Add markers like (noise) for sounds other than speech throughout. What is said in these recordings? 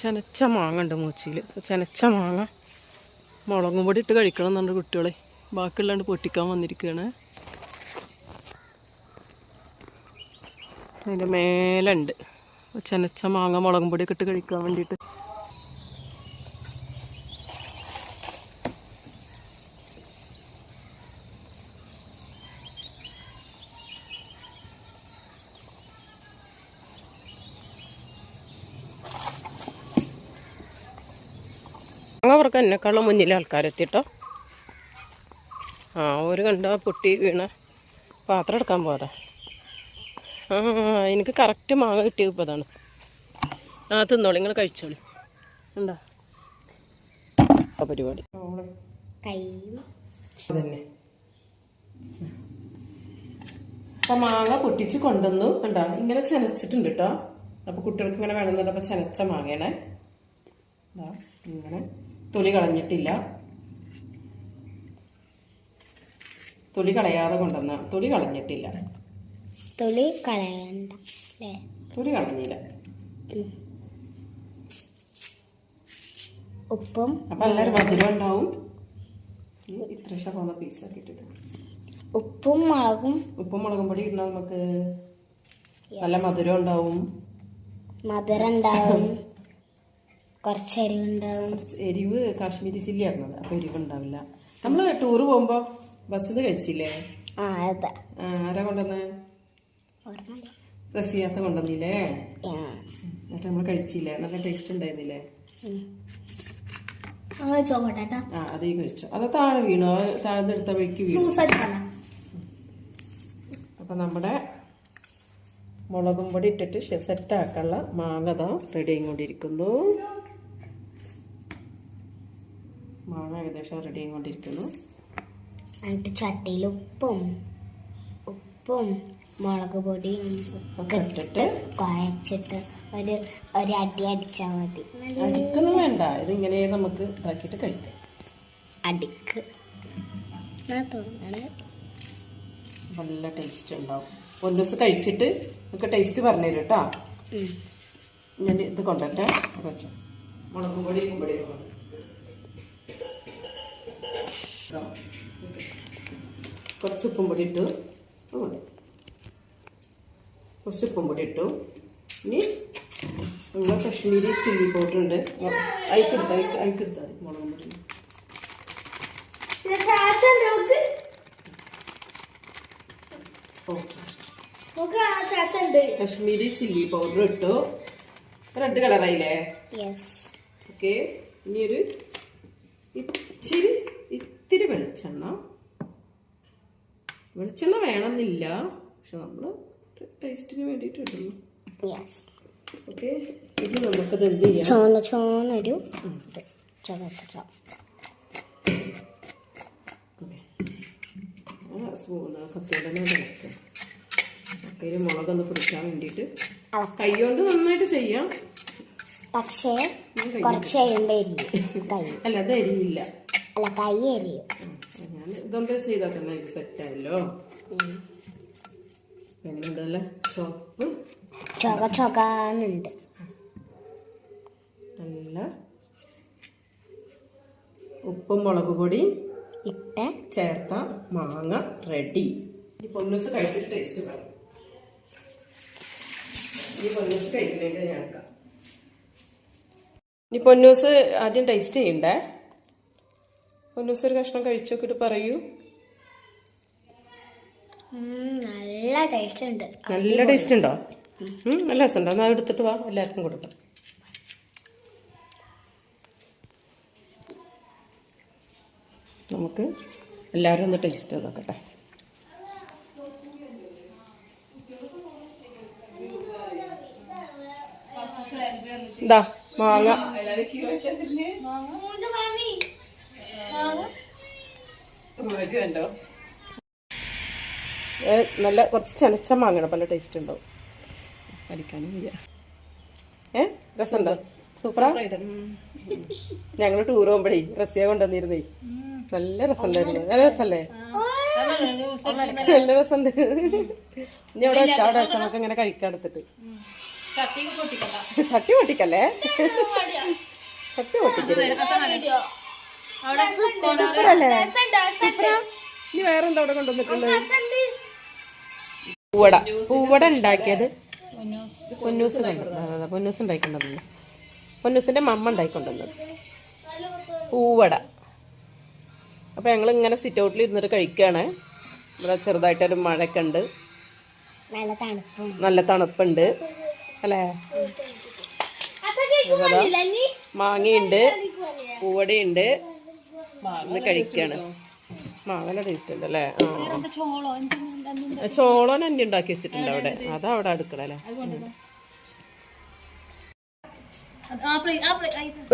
ചെനച്ച മാങ്ങ ഉണ്ട് മൂച്ചിയിൽ ചെനച്ച മാങ്ങ മുളകും പൊടി ഇട്ട് കഴിക്കണം എന്നുണ്ട് കുട്ടികളെ. ബാക്കിയുള്ളാണ്ട് പൊട്ടിക്കാൻ വന്നിരിക്കുകയാണ് അതിന്റെ മേലുണ്ട്. ചെനച്ച മാങ്ങ മുളകും പൊടിയൊക്കെ ഇട്ട് കഴിക്കാൻ വേണ്ടിയിട്ട്. പറക്കാൻ എന്നെക്കാളും മുന്നിൽ ആൾക്കാരെത്തിട്ടോ ആ ഒരു കണ്ട പൊട്ടി വീണ പാത്രം എടുക്കാൻ പോരാ ആ എനിക്ക് കറക്റ്റ് മാങ്ങ കിട്ടിയ ഇപ്പോൾ അതാണ് ആ തിന്നോളി നിങ്ങൾ കഴിച്ചോളി. ഉണ്ടാ പരിപാടി. അതന്നെ അപ്പൊ മാങ്ങ പൊട്ടിച്ച് കൊണ്ടുവന്നു. കണ്ടോ? ഇങ്ങനെ ചെനച്ചിട്ടുണ്ട് കേട്ടോ അപ്പൊ കുട്ടികൾക്ക് ഇങ്ങനെ വേണമെന്നുണ്ട് അപ്പൊ ചെനച്ച മാങ്ങയാണ് ഇങ്ങനെ. തൊലി കളഞ്ഞിട്ടില്ല. തൊലി കളയാതെ കൊണ്ടുവന്ന തൊലി കളഞ്ഞിട്ടില്ല. തൊലി കളയണ്ട തൊലി കളഞ്ഞില്ല. ഉപ്പും അപ്പൊ എല്ലാവരും മധുരം ഉണ്ടാവും. ഇത്ര പോകുന്ന പീസ് ഇട്ടിട്ട്. ഉപ്പും മുളകും. ഉപ്പും മുളകും പൊടി ഇടണം നമുക്ക്? നല്ല മധുരം ഉണ്ടാവും. മധുരം ഉണ്ടാവും. കുറച്ച് എരിവുണ്ടാവും എരിവ് കാശ്മീരി ചില്ലി ആയിരുന്നത് അപ്പൊ എരിവുണ്ടാവില്ല. നമ്മൾ നമ്മൾ ടൂറ് പോകുമ്പോ ബസ് കഴിച്ചില്ലേ? ആ അതെ. ആരാ കൊണ്ടുവന്ന്? റസിയാത്ത കൊണ്ടുവന്നില്ലേ? എന്നിട്ട് നമ്മൾ കഴിച്ചില്ലേ? നല്ല ടേസ്റ്റ് ഉണ്ടായിരുന്നില്ലേ? ആ അത് കഴിച്ചോ. അത് താഴെ വീണു. അത് താഴ്ന്നെടുത്ത വഴിക്ക് വീണു. അപ്പൊ നമ്മുടെ മുളകും പൊടി ഇട്ടിട്ട് സെറ്റാക്കാനുള്ള മാങ്ങ റെഡി ആയിക്കൊണ്ടിരിക്കുന്നു. മാങ്ങ ഏകദേശം റെഡി ആയിക്കൊണ്ടിരിക്കുന്നു. എന്നിട്ട് ചട്ടിയിൽ ഉപ്പും ഉപ്പും മുളക് പൊടിയും ഒക്കെ ഇട്ടിട്ട് കുഴച്ചിട്ട് ഒരു ഒരു അടി അടിച്ചാൽ മതി. അടിക്കൊന്നും വേണ്ട. ഇതിങ്ങനെ നമുക്ക് ഇതാക്കിയിട്ട് കഴിക്കാം. അടിക്ക്. നല്ല ടേസ്റ്റ് ഉണ്ടാവും. ഒരു ദിവസം കഴിച്ചിട്ട് നമുക്ക് ടേസ്റ്റ് പറഞ്ഞു തരും കേട്ടോ. ഞാൻ ഇത് കൊണ്ടുവരട്ടെ. കുറച്ച് മുളകും പൊടി ഉപ്പും കുറച്ച് ഉപ്പും പൊടി ഇട്ടു. കുറച്ച് ഉപ്പും പൊടി ഇട്ടു. ഇനി നമ്മൾ കശ്മീരി ചില്ലി അയക്കെടുത്ത അയക്കെടുത്താൽ മതി മുളകും പൊടി. കശ്മീരി ചില്ലി പൗഡർ ഇട്ടു. റെഡ് കളറായില്ലേ? ഓക്കെ. ഇനി ഒരു ഇച്ചിരി ഇത്തിരി വെളിച്ചെണ്ണ. വെളിച്ചെണ്ണ വേണമെന്നില്ല. പക്ഷെ നമ്മൾ ടേസ്റ്റിന് വേണ്ടിയിട്ട് ഇടുന്നു. യെസ് ഓക്കെ ഇത് നമുക്കത് എന്ത് ചെയ്യാം? ചോന്ന ചോന്നൊരു ഇത് കിടക്കുക ഒക്കെ ഒരു മുളകൊന്ന് പിടിക്കാൻ വേണ്ടിയിട്ട് കൈകൊണ്ട് നന്നായിട്ട് ചെയ്യാം. പക്ഷേ കുറച്ച് കഴിയുമ്പോൾ (laughs) അല്ല അത് എരിയില്ല. അല്ല കൈ എറിയും ഞാൻ ഇതുകൊണ്ട് ചെയ്താൽ ഇത് സെറ്റായല്ലോ ചൊക ചൊകാന്നുണ്ട്. നല്ല. ഉപ്പും മുളക് പൊടി ഇട്ട് ചേർത്ത മാങ്ങ റെഡി ഈ പൊന്നൂസ് കഴിച്ചിട്ട് ടേസ്റ്റ് വേണം ഈ പൊന്നൂസ് കഴിക്കണേണ്ട ഞാൻ ഇനി പൊന്നൂസ് ആദ്യം ടേസ്റ്റ് ചെയ്യണ്ടേ? ഒരു കഷ്ണം കഴിച്ചു നോക്കിയിട്ട് പറയൂ നല്ല ടേസ്റ്റ് ഉണ്ട് നല്ല ടേസ്റ്റ് ഉണ്ടോ നല്ല രസമുണ്ടോ. എന്നാൽ എടുത്തിട്ട് വാ. എല്ലാവർക്കും കൊടുക്കാം. നമുക്ക് എല്ലാവരും ഒന്ന് ടേസ്റ്റ് ചെയ്ത് നോക്കട്ടെ. ഇതാ മാങ്ങ. നല്ല കുറച്ച് ചെനച്ച മാങ്ങണം നല്ല ടേസ്റ്റ് ഉണ്ടാവും അടിക്കാനും വയ്യ ഏ രസമുണ്ടോ? സൂപ്പറാ? ഞങ്ങൾ ടൂർ പോകുമ്പോഴേ റസിയ കൊണ്ടുവന്നിരുന്നേ. നല്ല രസമുണ്ടായിരുന്നു. നല്ല രസല്ലേ നല്ല രസമുണ്ട്. ഇനി അവിടെ വെച്ചാ അവിടെ വെച്ചാൽ നമുക്ക് ഇങ്ങനെ കഴിക്കാൻ എടുത്തിട്ട്. ചട്ടി പൊട്ടിക്കല്ലേ? ചട്ടി പൊട്ടിക്കരുത് സൂപ്പറാ ഇനി വേറെ എന്താ അവിടെ കൊണ്ടുവന്നിട്ടുള്ളത്? പൂവട. പൂവട ഉണ്ടാക്കിയത് പൊന്നൂസ് കണ്ടു അതെ അതെ പൊന്നൂസ് ഉണ്ടായിക്കൊണ്ടുവന്നു പൊന്നൂസിന്റെ മമ്മ ഉണ്ടായിക്കൊണ്ടുവന്നത്. പൂവട. അപ്പൊ ഞങ്ങൾ ഇങ്ങനെ സിറ്റ് ഔട്ടിൽ ഇരുന്നിട്ട് കഴിക്കുകയാണ് ഇവിടെ ചെറുതായിട്ടൊരു മഴയൊക്കെ ഉണ്ട് നല്ല തണുപ്പും. നല്ല തണുപ്പുണ്ട്. അല്ലേ? മാങ്ങയുണ്ട് പൂവടയുണ്ട്. ഇന്ന് കഴിക്കാണ്. മാവല ടേസ്റ്റ് ഉണ്ട് അല്ലേ? ചോളോൻ അന്നി ഉണ്ടാക്കി വെച്ചിട്ടുണ്ട് അവിടെ. അതാ. അവിടെ അടുക്കളല്ലേ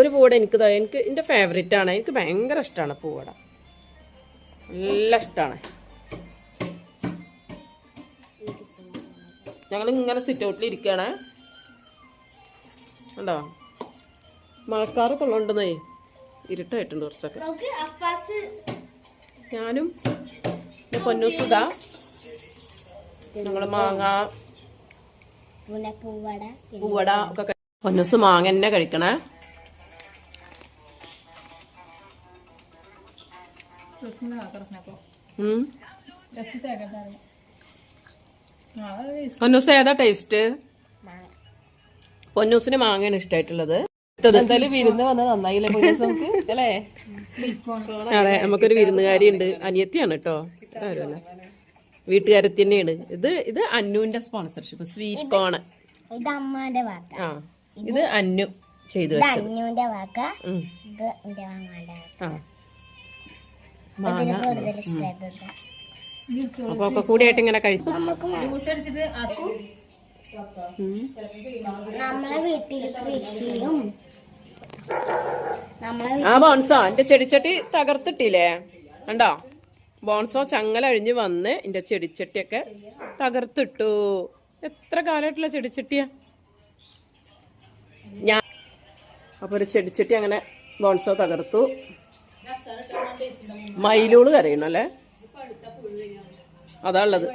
ഒരു പൂവട എനിക്ക് എനിക്ക് എന്റെ ഫേവറേറ്റ് ആണ്. എനിക്ക് ഭയങ്കര ഇഷ്ടമാണ് പൂവട. നല്ല ഇഷ്ടമാണ് ഞങ്ങൾ ഇങ്ങനെ സിറ്റ് ഔട്ടിൽ ഇരിക്കുകയാണ് ഉണ്ടോ മഴക്കാറൊക്കെ ഉള്ളതുണ്ടെന്നേ ഇരുട്ടായിട്ടുണ്ട് കുറച്ചൊക്കെ. ഞാനും എന്റെ പൊന്നൂസുതാ ഞങ്ങൾ മാങ്ങ പിന്നെ പൂവട ഒക്കെ പൊന്നുസ് മാങ്ങ തന്നെ കഴിക്കണേ. പൊന്നൂസ് ഏതാ ടേസ്റ്റ് പൊന്നൂസിന് മാങ്ങയാണ് ഇഷ്ടമായിട്ടുള്ളത് എന്തായാലും വിരുന്ന് വന്നത് നന്നായില്ലേ അല്ലേ? അതെ നമുക്കൊരു വിരുന്നുകാരി ഉണ്ട് അനിയത്തിയാണ് കേട്ടോ വീട്ടുകാരത്തി തന്നെയാണ് ഇത് ഇത് അന്നുവിന്റെ സ്പോൺസർഷിപ്പ് സ്വീറ്റ് കോണ് ഇത് അമ്മാന്റെ വാക്ക. ആ ഇത് അന്നു ചെയ്തു വാക്ക. ഇത് എന്റെ അപ്പൊ ഒക്കെ കൂടിയായിട്ട് ഇങ്ങനെ കഴിച്ചു നമ്മളെ വീട്ടിൽ കൃഷിയും ആ ബോൺസോ. എന്റെ ചെടിച്ചട്ടി തകർത്തിട്ടില്ലേ? കണ്ടോ? ബോൺസോ ചങ്ങല അഴിഞ്ഞ് വന്ന് എന്റെ ചെടിച്ചട്ടിയൊക്കെ തകർത്തിട്ടു. എത്ര കാലമായിട്ടുള്ള ചെടിച്ചട്ടിയാ? ഞാൻ അപ്പൊ ഒരു ചെടിച്ചട്ടി അങ്ങനെ ബോൺസോ തകർത്തു. മയിലൂൾ കരയണല്ലേ അതാ ഉള്ളത്.